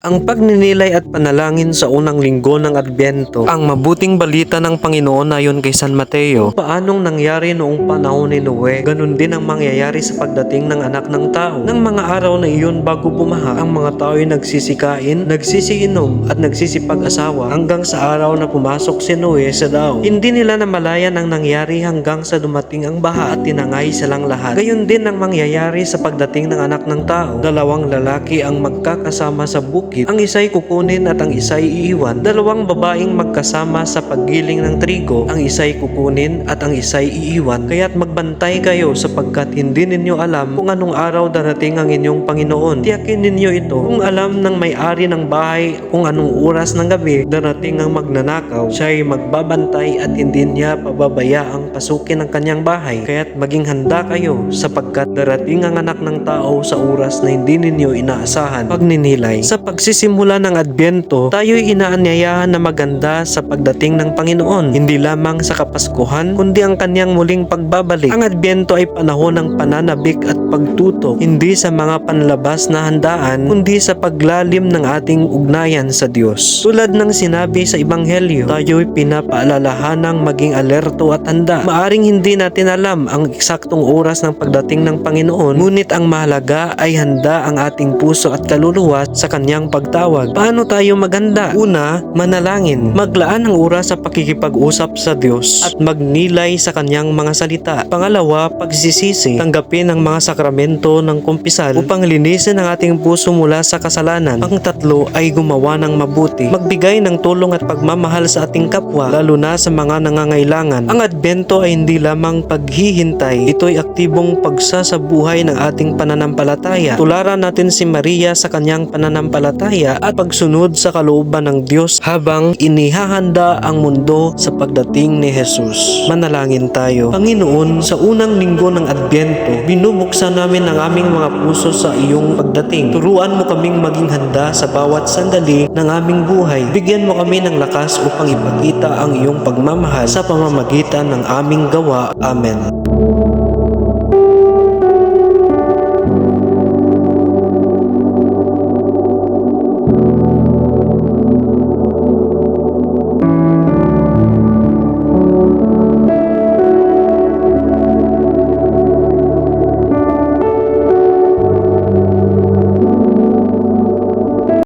Ang pagninilay at panalangin sa unang linggo ng Adbyento, ang mabuting balita ng Panginoon ayon kay San Mateo. Paanong nangyari noong panahon ni Noe, ganun din ang mangyayari sa pagdating ng anak ng tao. Nang mga araw na iyon bago bumaha, ang mga tao ay nagsisikain, nagsisiinom at nagsisipag-asawa hanggang sa araw na pumasok si Noe sa dao. Hindi nila namalayan ang nangyari hanggang sa dumating ang baha at tinangay silang lahat. Gayon din ang mangyayari sa pagdating ng anak ng tao. Dalawang lalaki ang magkakasama sa bukid. Ang isa'y kukunin at ang isa'y iiwan. Dalawang babaeng magkasama sa paggiling ng trigo. Ang isa'y kukunin at ang isa'y iiwan. Kaya't magbantay kayo sapagkat hindi ninyo alam kung anong araw darating ang inyong Panginoon. Tiyakin ninyo ito. Kung alam ng may-ari ng bahay kung anong oras ng gabi darating ang magnanakaw, siya'y magbabantay at hindi niya pababayaang pasukin ang kanyang bahay. Kaya't maging handa kayo sapagkat darating ang anak ng tao sa oras na hindi ninyo inaasahan. Pagninilay. Sa pagsisimula ng Adbyento, tayo'y inaanyayahan na maganda sa pagdating ng Panginoon. Hindi lamang sa Kapaskuhan, kundi ang kanyang muling pagbabalik. Ang Adbyento ay panahon ng pananabik at pagtutok, hindi sa mga panlabas na handaan, kundi sa paglalim ng ating ugnayan sa Diyos. Tulad ng sinabi sa Ebanghelyo, tayo'y pinapaalalahanang maging alerto at handa. Maaring hindi natin alam ang eksaktong oras ng pagdating ng Panginoon, ngunit ang mahalaga ay handa ang ating puso at kaluluwa sa kanyang pagtawag. Paano tayo maganda? Una, manalangin. Maglaan ng oras sa pakikipag-usap sa Diyos at magnilay sa kanyang mga salita. Pangalawa, pagsisisi. Tanggapin ang mga sakramento ng kumpisal upang linisin ang ating puso mula sa kasalanan. Ang tatlo ay gumawa ng mabuti. Magbigay ng tulong at pagmamahal sa ating kapwa, lalo na sa mga nangangailangan. Ang Adbento ay hindi lamang paghihintay. Ito'y aktibong pagsasabuhay ng ating pananampalataya. Tularan natin si Maria sa kanyang pananampalataya at pagsunod sa kalooban ng Diyos habang inihahanda ang mundo sa pagdating ni Jesus. Manalangin tayo. Panginoon, sa unang linggo ng Adbyento, binubuksan namin ang aming mga puso sa iyong pagdating. Turuan mo kaming maging handa sa bawat sandali ng aming buhay. Bigyan mo kami ng lakas upang ipakita ang iyong pagmamahal sa pamamagitan ng aming gawa. Amen.